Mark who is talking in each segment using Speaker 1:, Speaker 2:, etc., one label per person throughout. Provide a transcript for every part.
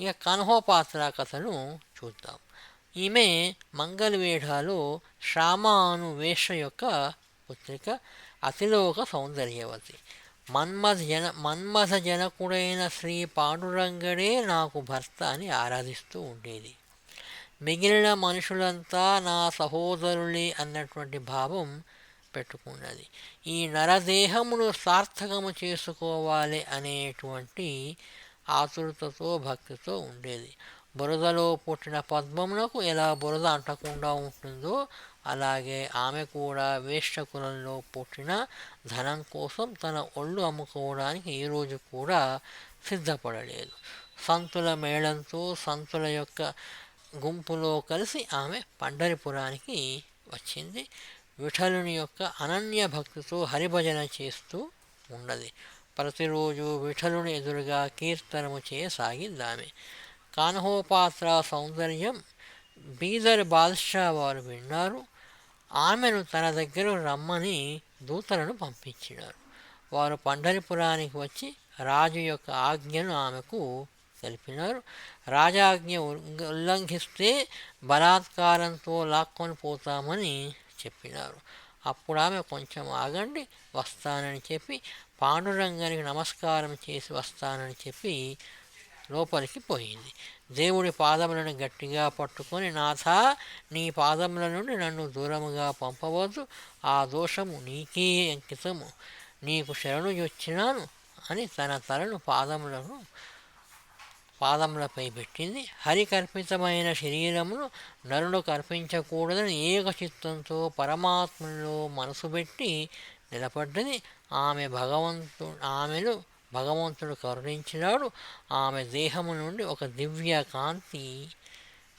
Speaker 1: ఇక కన్హోపాత్ర కథను చూద్దాం. ఈమె మంగళవేఢాలో శ్యామ అను వేష యొక్క పుత్రిక అతిలోక సౌందర్యవతి. మన్మథ జన మన్మథ జనకుడైన శ్రీ పాండురంగడే నాకు భర్త అని ఆరాధిస్తూ ఉండేది. మిగిలిన మనుషులంతా నా సహోదరులే అన్నటువంటి భావం పెట్టుకున్నది. ఈ నరదేహమును సార్థకము చేసుకోవాలి అనేటువంటి ఆతురతతో భక్తితో ఉండేది. బురదలో పుట్టిన పద్మమునకు ఎలా బురద అంటకుండా ఉంటుందో అలాగే ఆమె కూడా వేష్టకులంలో పుట్టిన ధనం కోసం తన ఒళ్ళు అమ్ముకోవడానికి ఈ రోజు కూడా సిద్ధపడలేదు. సంతుల మేళంతో సంతుల యొక్క గుంపులో కలిసి ఆమె పండరిపురానికి వచ్చింది. విఠలుని యొక్క అనన్య భక్తితో హరిభజన చేస్తూ ఉన్నది. ప్రతిరోజు విఠలుని ఎదురుగా కీర్తనము చేయసాగిద్దామె కాన్హోపాత్ర సౌందర్యం బీదర్ బాద్షా వారు విన్నారు ఆమెను తన దగ్గర రమ్మని దూతలను పంపించినారు. వారు పండరిపురానికి వచ్చి రాజు యొక్క ఆజ్ఞను ఆమెకు తెలిపినారు. రాజాజ్ఞ ఉల్లంఘిస్తే బలాత్కారంతో లాక్కొని పోతామని చెప్పినారు. అప్పుడు ఆమె కొంచెం ఆగండి వస్తానని చెప్పి పాండురంగానికి నమస్కారం చేసి వస్తానని చెప్పి లోపలికి పోయింది. దేవుడి పాదములను గట్టిగా పట్టుకొని నాథ నీ పాదముల నుండి నన్ను దూరముగా పంపవద్దు. ఆ దోషము నీకే అంకితము. నీకు శరణు వచ్చినాను అని తన తలను పాదములను పాదములపై పెట్టింది. హరి కల్పితమైన శరీరమును నరుడు కల్పించకూడదని ఏక చిత్తంతో పరమాత్మలో మనసు పెట్టి నిలబడ్డది ఆమె భగవంతు ఆమెను భగవంతుడు కరుణించినాడు. ఆమె దేహము నుండి ఒక దివ్య కాంతి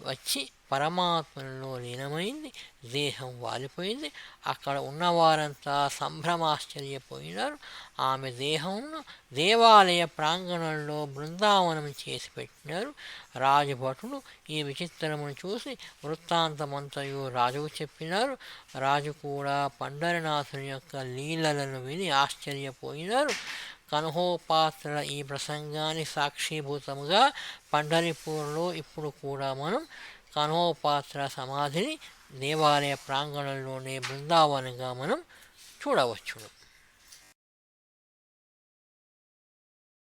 Speaker 1: వచ్చి పరమాత్మలో లీనమైంది దేహం వాలిపోయింది. అక్కడ ఉన్నవారంతా సంభ్రమాశ్చర్యపోయినారు. ఆమె దేహంను దేవాలయ ప్రాంగణంలో బృందావనం చేసి పెట్టినారు. రాజభటులు ఈ విచిత్రమును చూసి వృత్తాంతమంతయు రాజుకు చెప్పినారు. రాజు కూడా పండరనాథుని యొక్క లీలలను విని ఆశ్చర్యపోయినారు. కన్హోపాత్ర ఈ ప్రసంగాన్ని సాక్షిభూతముగా పండరిపూర్లో ఇప్పుడు కూడా మనం కనుహోపాత్ర సమాధిని దేవాలయ ప్రాంగణంలోనే బృందావనంగా మనం చూడవచ్చును.